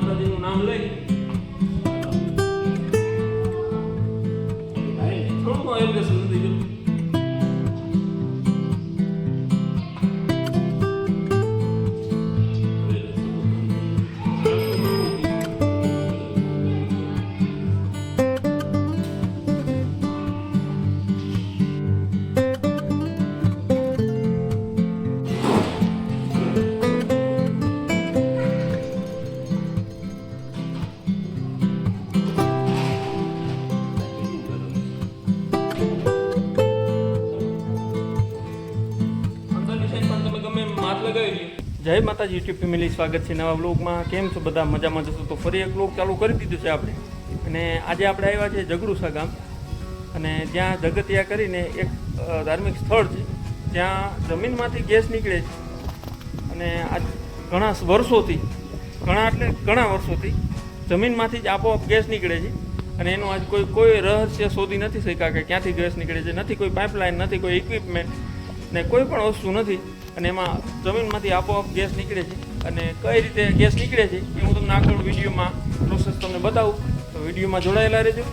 માતાજીનું નામ લઈ માતાજી યુટ્યુબ ફેમિલી સ્વાગત છે નવા બ્લોગમાં કેમ છો બધા? મજામાં જશો તો ફરી એક બ્લોગ ચાલુ કરી દીધું છે આપણે. અને આજે આપણે આવ્યા છે જગડુસા ગામ. અને જ્યાં જગતિયા કરીને એક ધાર્મિક સ્થળ છે. જ્યાં જમીનમાંથી ગેસ નીકળે છે. અને આજ ઘણા વર્ષોથી, ઘણા એટલે ઘણા વર્ષોથી જમીનમાંથી જ આપોઆપ ગેસ નીકળે છે. અને એનું આજ કોઈ કોઈ રહસ્ય શોધી નથી શક્યા કે ક્યાંથી ગેસ નીકળે છે. નથી કોઈ પાઇપલાઇન નથી કોઈ ઇક્વિપમેન્ટ ને કોઈ પણ વસ્તુ નથી. અને એમાં જમીનમાંથી આપોઆપ ગેસ નીકળે છે. અને કઈ રીતે ગેસ નીકળે છે, એ હું તમને આગળ વિડીયોમાં પ્રોસેસ તમને બતાવું. તો વિડીયોમાં જોડાયેલા રહેજો.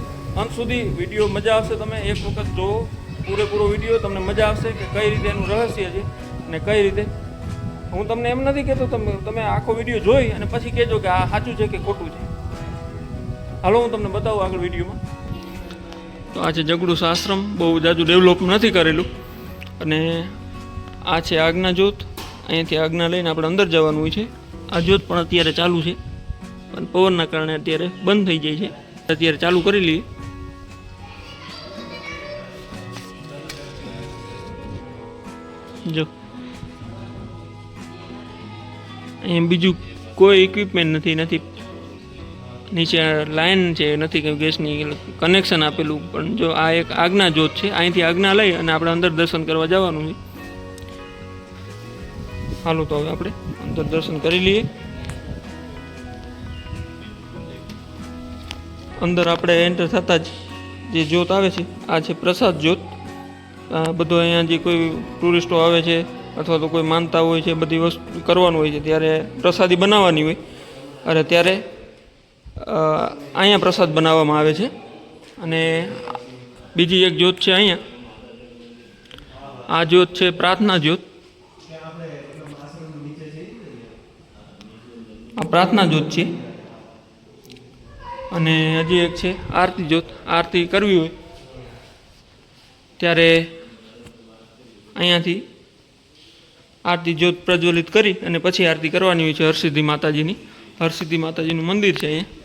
અંત સુધી વીડિયો મજા આવશે તમે એક વખત જોવો. પૂરેપૂરો વીડિયો, તમને મજા આવશે કે કઈ રીતે એનું રહસ્ય છે અને કઈ રીતે. હું તમને એમ નથી કહેતો, તમે તમે આખો વીડિયો જોઈ અને પછી કહેજો કે આ સાચું છે કે ખોટું છે. હાલો, હું તમને બતાવું આગળ વિડીયોમાં. તો આ છે આશ્રમ બહુ જાજુ ડેવલપ નથી કરેલું. અને આ છે આજ્ઞા જ્યોત. અહીંયાથી આજ્ઞા લઈને આપણે અંદર જવાનું હોય છે. આ જ્યોત પણ અત્યારે ચાલુ છે. પણ પવનના કારણે અત્યારે બંધ થઈ જાય છે. અત્યારે ચાલુ કરી લઈએ. જો. અહીંયા બીજું કોઈ ઇક્વિપમેન્ટ નથી નથી. નીચે લાઇન છે, નથી કે ગેસની કનેક્શન આપેલું. પણ જો આ એક આજ્ઞા જ્યોત છે, અહીંથી આજ્ઞા લઈ અને આપણે અંદર દર્શન કરવા જવાનું છે. હાલો તો હવે આપણે અંદર દર્શન કરી લઈએ. અંદર આપણે એન્ટર થતાં જ જે જ્યોત આવે છે, આ છે પ્રસાદ જ્યોત. બધો અહીંયા જે કોઈ ટુરિસ્ટો આવે છે અથવા તો કોઈ માનતા હોય છે, બધી વસ્તુ કરવાનું હોય છે, ત્યારે પ્રસાદી બનાવવાની હોય. અને ત્યારે અહીંયા પ્રસાદ બનાવવામાં આવે છે. અને બીજી એક જ્યોત છે અહીંયા. આ જ્યોત છે પ્રાર્થના જ્યોત. આ પ્રાર્થના જ્યોત છે. અને હજી એક છે આરતી જ્યોત. આરતી કરવી હોય ત્યારે અહીંયાથી આરતી જ્યોત પ્રજ્વલિત કરી અને પછી આરતી કરવાની હોય છે હરસિદ્ધિ માતાજીની. હરસિદ્ધિ માતાજીનું મંદિર છે અહીંયા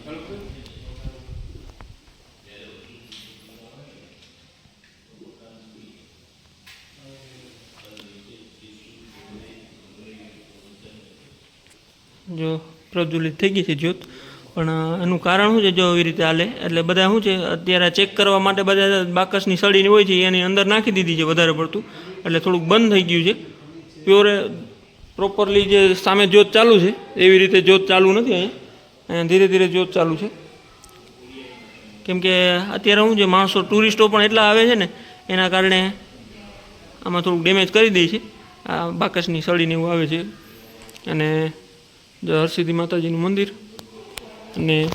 જો પ્રજ્વલિત થઈ ગઈ છે જ્યોત. પણ એનું કારણ શું છે જો એવી રીતે હાલે? એટલે બધા શું છે, અત્યારે ચેક કરવા માટે બધા બાકસની સળીની હોય છે, એની અંદર નાખી દીધી છે વધારે પડતું. એટલે થોડુંક બંધ થઈ ગયું છે. પ્યોરે પ્રોપરલી જે સામે જ્યોત ચાલુ છે, એવી રીતે જ્યોત ચાલુ નથી અહીંયા. ધીરે ધીરે જ્યોત ચાલુ છે. કેમ કે અત્યારે શું છે, માણસો ટુરિસ્ટો પણ એટલા આવે છે ને, એના કારણે આમાં થોડુંક ડેમેજ કરી દે છે. આ બાકસની સળીને એવું આવે છે. અને હરસિદ્ધિ માતાજીનું મંદિર. અને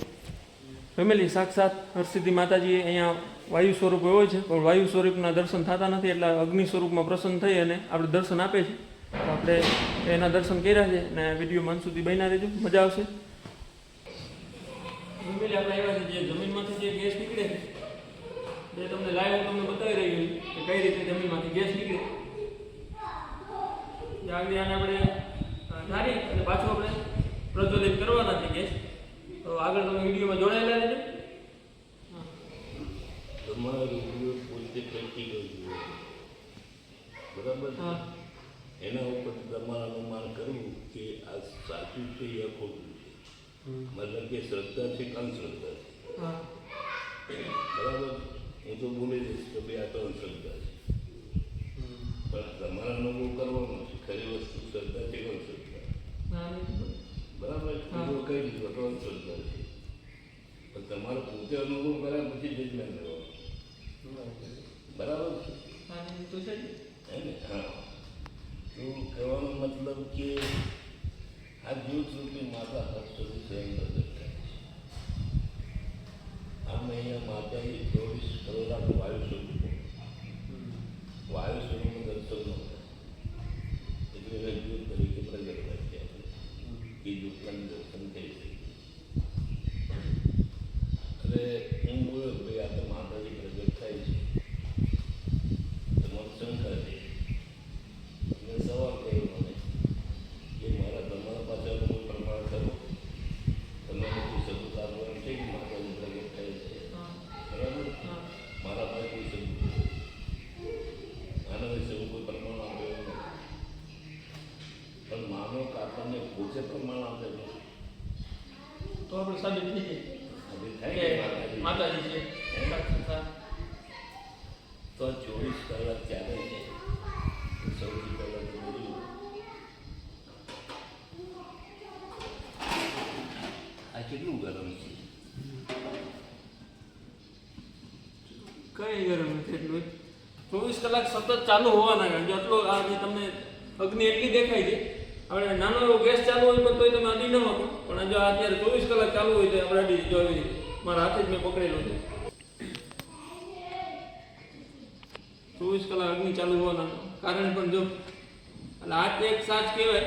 ફેમિલી સાક્ષાત હરસિદ્ધિ માતાજી અહીંયા વાયુ સ્વરૂપે હોય છે, પણ વાયુ સ્વરૂપના દર્શન થતા નથી, એટલે અગ્નિ સ્વરૂપમાં પ્રસન્ન થઈ અને આપણે દર્શન આપે છે. તો આપણે એના દર્શન કર્યા છે અને વીડિયો મન સુધી બન્યા રહેજો. મજા આવશે. ફેમિલી, આપણે આવ્યા છે જે જમીનમાંથી જે ગેસ નીકળે છે. જે તમને લાઈવ તમને બતાવી રહ્યું કે કઈ રીતે જમીનમાંથી ગેસ નીકળે. આગળ આપણે અ, ઠારી અને પાછું આપણે પ્રજ્વલિત કરવાના છે ગેસ તો આગળ તમે વિડીયોમાં જોડાયેલા રહેજો તમારું વીડિયો પોતે પ્રતી ગયું બરાબર છે? હા એના ઉપર તમારે અનુમાન કરવું કે આ સાચું છે યા ખોટું છે મતલબ કે શ્રદ્ધા છે કે અંધશ્રદ્ધા હા છે બરાબર હું તો ભૂલી જઈશ કે ભાઈ આ તો અંધશ્રદ્ધા છે. પણ તમારા અનુભવ કરવાનો છે. ખરી વસ્તુ શ્રદ્ધા છે અંધશ્રદ્ધા? બરાબર કઈ દીધો તો અંધશ્રદ્ધા છે. પણ તમારો પોતે અનુભવ કર્યા પછી જજમેન્ટ કરવાનો બરાબર છે. હા, છે ને? હા. તો કહેવાનો મતલબ કે આ જ્યોત રૂપી માતા હસ્તથી સ્વયં પ્રગટ amém, amados, amém, todos, todos, atuais, todos. માતાજી છે એના સાક્ષાત. તો ચોવીસ કલાક ચાલે છે સૌથી પહેલાં તો બધું આ કેટલું ગરમ છે કઈ ગરમ છે એટલું ચોવીસ કલાક સતત ચાલુ હોવાના કારણે જો આટલો આ જે તમને અગ્નિ એટલી દેખાય છે આપણે નાનો એવો ગેસ ચાલુ હોય પણ તોય તમે અડી ન શકો પણ જો અત્યારે ચોવીસ કલાક ચાલુ હોય તો આપણે અડી જો. મારા હાથે જ મેં પકડેલું છે ચોવીસ કલાક અગ્નિ ચાલુ હોવાના કારણ પણ જો એટલે આ એક સાચ કહેવાય.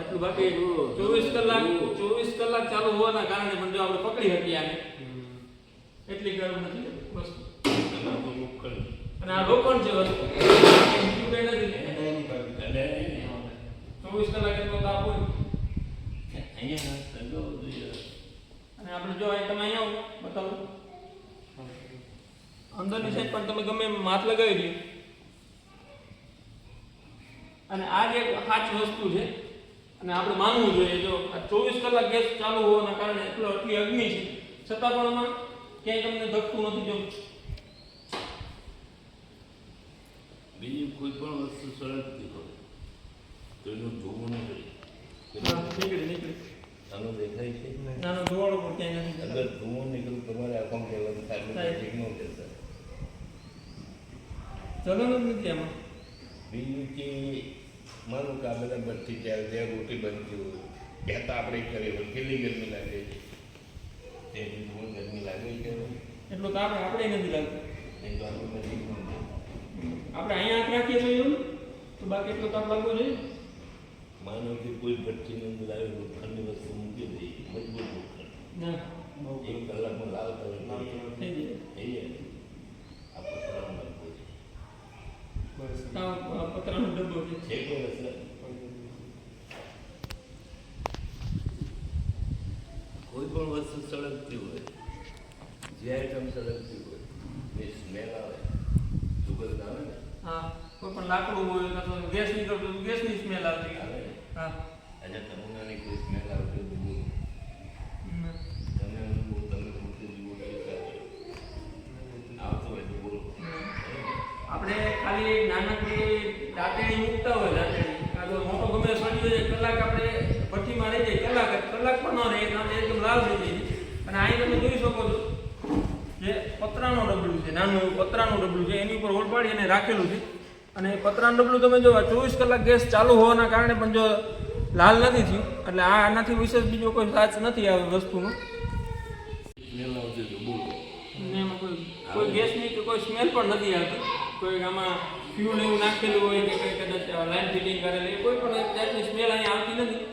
એટલું બાકી ચોવીસ કલાક ચોવીસ કલાક ચાલુ હોવાના કારણે પણ જો આપણે પકડી શકીએ આને એટલી ગરમ નથી વસ્તુ અને આ લોખંડ છે વસ્તુ બીજું કંઈ નથી. ચોવીસ કલાક એટલો તાપ હોય. અહીંયા અને આપણે જો અહીં તમે અહીંયા બતાવો. અંદરની સાઈડ પણ તમે ગમે એમ માથ લગાવી દો અને આ જે સાચી વસ્તુ છે અને આપણે માનવું જોઈએ જો આ ચોવીસ કલાક ગેસ ચાલુ હોવાના કારણે એટલો એટલી અગ્નિ છે છતાં પણ આમાં ક્યાંય તમને ધકતું નથી જો બીજી કોઈ પણ વસ્તુ સળગતી હોય તો એનું જોવું ન જોઈએ આનો દેખાય છે? નાનો ધોવાળો પણ ક્યાંય નથી અગર ધુઓ નીકળું તમારે આંખોમાં કહેવાનું થાય થાય. ઠીક ન કહેતા. નથી એમાં બીજું કે માનું કે આ બધા બધી ચાર જ્યાં રોટી બનતી હોય. ત્યાં તો આપણે કરીએ હોય કેટલી ગરમી લાગે? છે તેની બહુ ગરમી લાગે છે એટલું તાપ આપણે નથી લાગતો. તો આપણે અહીંયા હાથ રાખીએ તો એવું તો બાકી એટલો તાપ લાગવો જોઈએ? માનો કે કોઈ ભઠ્ઠીની અંદર આવેલું લોખંડની વસ્તુ મૂકી દઈએ મજબૂત લોખંડ ના એક કલાકમાં લાલ કલર થઈ જાય થઈ જાય આ પતરાનો ડબ્બો છે તાવ પતરાનો ડબ્બો છે છે કોઈ અસર કોઈ પણ વસ્તુ સળગતી હોય જે આઈટમ સળગતી હોય એ સ્મેલ આવે સુગંધ આવે ને હા કોઈ પણ લાકડું હોય કાં તો ગેસ નીકળતો તો ગેસની સ્મેલ આવતી આવે ને હા આજે તમુનાની કોઈ સ્મેલ આવતી હોય તો બોલો હમ. તમે અનુભવ તમે પોતે જીવો કે આવતો હોય તો બોલો આપણે ખાલી નાનકડી મૂકતા હોય દાંતેડી કાં મોટો ગમે સળી હોય, કલાક આપણે ભઠ્ઠીમાં રહી જાય, કલાક કલાક પણ ન રહે એકદમ લાલ થઈ અને અહીં તમે જોઈ શકો છો જે પતરાનું ડબલું છે, નાનું પતરાનું ડબલું છે, એની ઉપર ઓળપાડી અને રાખેલું છે. અને પતરાનું ડબલું તમે જો ચોવીસ કલાક ગેસ ચાલુ હોવાના કારણે પણ જો લાલ નથી થયું. એટલે આ આનાથી વિશેષ બીજો કોઈ સાચ નથી આ વસ્તુનો. સ્મેલ આવતી તો બોલો એમાં કોઈ કોઈ ગેસની કે કોઈ સ્મેલ પણ નથી આવતી. કોઈ આમાં ફ્યુલ એવું નાખેલું હોય કે કંઈ કદાચ લાઈન ફિટિંગ કરેલી કોઈ પણ જાતની સ્મેલ અહીંયા આવતી નથી.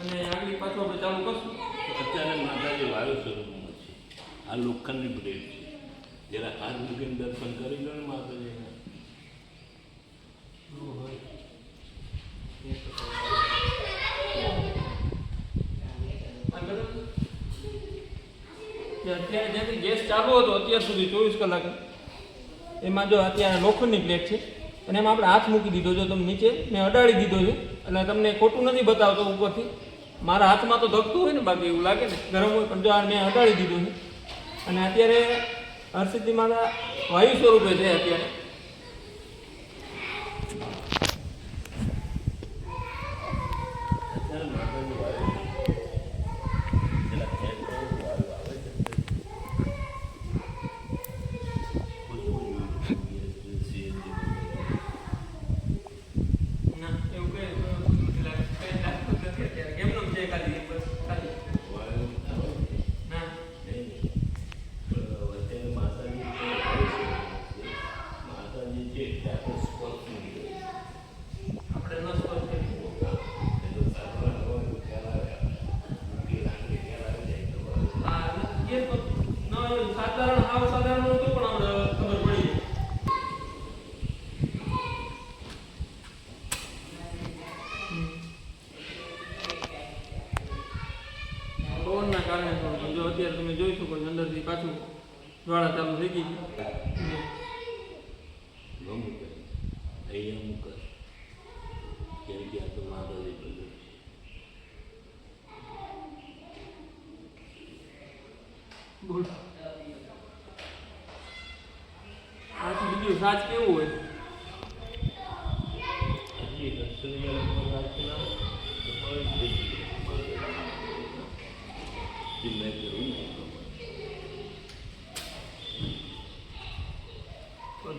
અને આગળ પાછું આપણે ચાલુ કરશું. અત્યારે માતાજી વાયુ સ્વરૂપમાં છે. આ લોખંડની બ્રેડ છે. જરા હાથ મૂકીને દર્શન કરી લો ને માતાજીના. અત્યારે જ્યાંથી ગેસ ચાલુ હતો, અત્યાર સુધી ચોવીસ કલાક એમાં જો અત્યારે લોખંડની પ્લેટ છે, અને એમાં આપણે હાથ મૂકી દીધો છે તમે નીચે મેં અડાડી દીધો છે, એટલે તમને ખોટું નથી બતાવતો ઉપરથી. મારા હાથમાં તો ધકતું હોય ને બાકી એવું લાગે ને, ગરમ હોય પણ જો આ મેં અડાડી દીધું છે. અને અત્યારે હરસિદ્ધિ માતા વાયુ સ્વરૂપે છે અત્યારે. અત્યારે તમે જોઈ શકો છો, અંદરથી પાછું જ્વાળા ચાલુ થઈ ગઈ છે. કેમ કે આ તો બીજું સાચ કેવું હોય?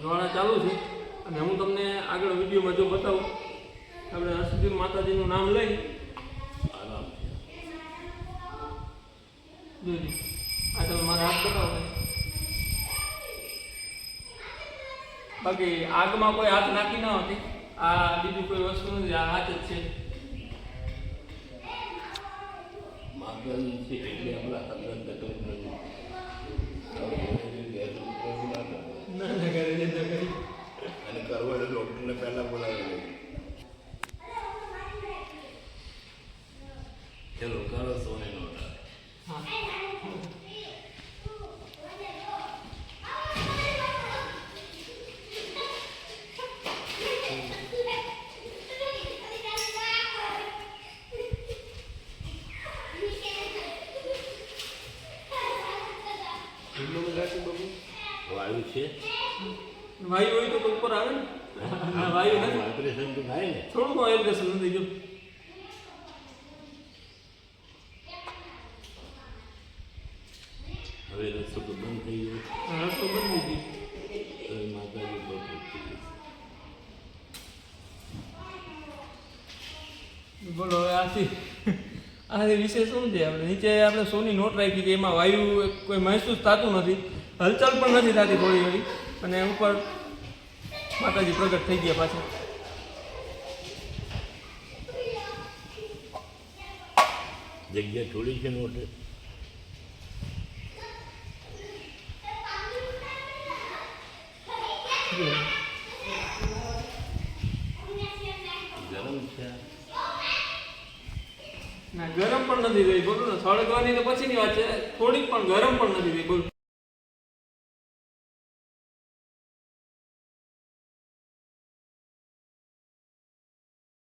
જ્વાળા ચાલુ છે. અને હું તમને આગળ વિડીયોમાં જો બતાવું, આપણે હર્ષદીપ માતાજીનું નામ લઈ. આરામ છે જોજો આ તમે મારા હાથ બતાવો બાકી આગમાં કોઈ હાથ નાખી ન હતી આ બીજું કોઈ વસ્તુ નથી આ હાથ જ છે માતાજી છે એટલે આપણા અંદર તકલીફ નથી હવે ઘરે ઘેર કરવું ના કરે. ના ના કરે છે તો કરી અને કરવો એટલે ડૉક્ટરને પહેલાં બોલાવી લે ચલો કરો સોને નો હા વાયુ છે? વાયુ હોય તો ઉપર આવે ને? વાયુ નથી. ઓપરેશન તો થાય ને. થોડુંક વાઇબ્રેશન નથી જો. હવે રસ્તો તો બંધ થઈ ગયો. રસ્તો ગયો. માતાજી થઈ ગઈ. બોલો હવે આથી આથી વિશે શું છે? આપણે નીચે આપણે સોની નોટ રાખી છે એમાં વાયુ કોઈ મહેસૂસ થતું નથી. હલચલ પણ નથી થતી થોડી ઘણી અને ઉપર માતાજી પ્રગટ થઈ ગયા પાછા. જગ્યા થોડી છે નોટે ગરમ પણ નથી થઈ. બોલું ને સળગવાની તો પછીની વાત છે. થોડીક પણ ગરમ પણ નથી થઈ. બોલું.